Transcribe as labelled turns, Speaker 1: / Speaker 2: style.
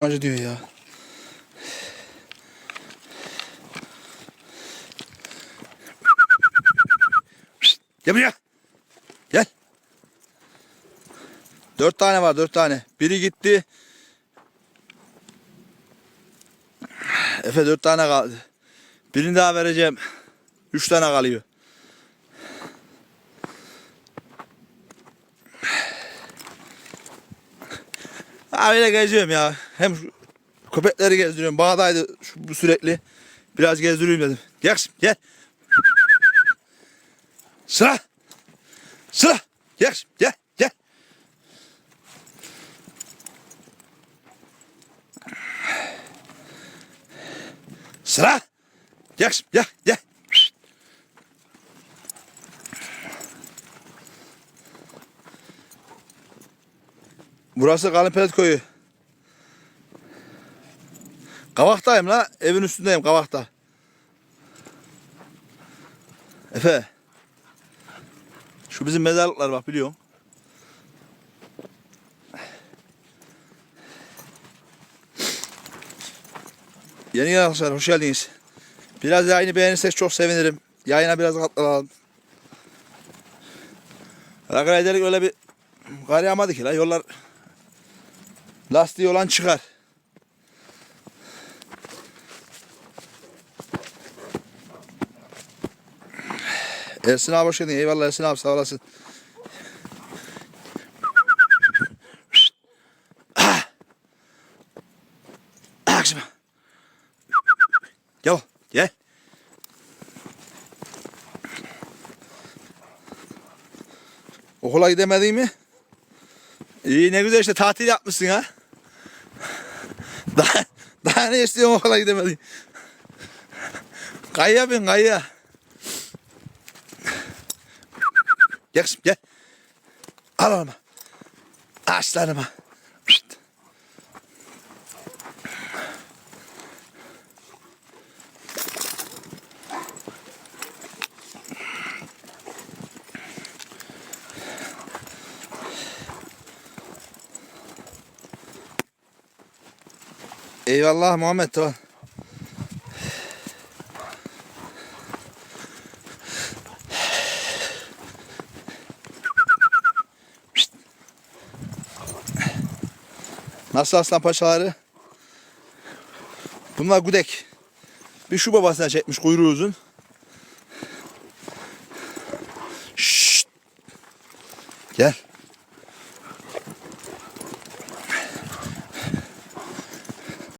Speaker 1: acı diyor ya. Gel buraya. Gel. Dört tane var dört tane. Biri gitti. Efe dört tane kaldı. Birini daha vereceğim. Üç tane kalıyor. Öyle geziyorum ya. Hem köpekleri gezdiriyorum. Bağdaydı şu, sürekli. Biraz gezdireyim dedim. Gel kızım, gel. Sıra. Sıra. Gel kızım, gel gel. Sıra. Gel kızım, gel gel. Burası Kalın Köyü. Kavaktayım la. Evin üstündeyim Kavakta. Efe. Şu bizim mezarlıklar bak biliyorum. Yeni gelen arkadaşlar hoş geldiniz. Biraz yayını beğenirsek çok sevinirim. Yayına biraz katlanalım. Arkadaşlar öyle bir kar yağmadı ki la yollar lastiği olan çıkar. Ersin abi hoş geldin. Eyvallah Ersin abi sağ olasın. Ah. Ah. Gel. Gel. Okula gidemedin mi? İyi ne güzel işte tatil yapmışsın ha. Daha, daha ne istiyorsun okula gidemedin? Kayya bin kayya. Gel kızım gel. Al oğlum. Aslanıma. Eyvallah Muhammed tamam. Nasıl aslan paçaları? Bunlar gudek. Bir şu babasına çekmiş kuyruğu uzun. Şşt. Gel.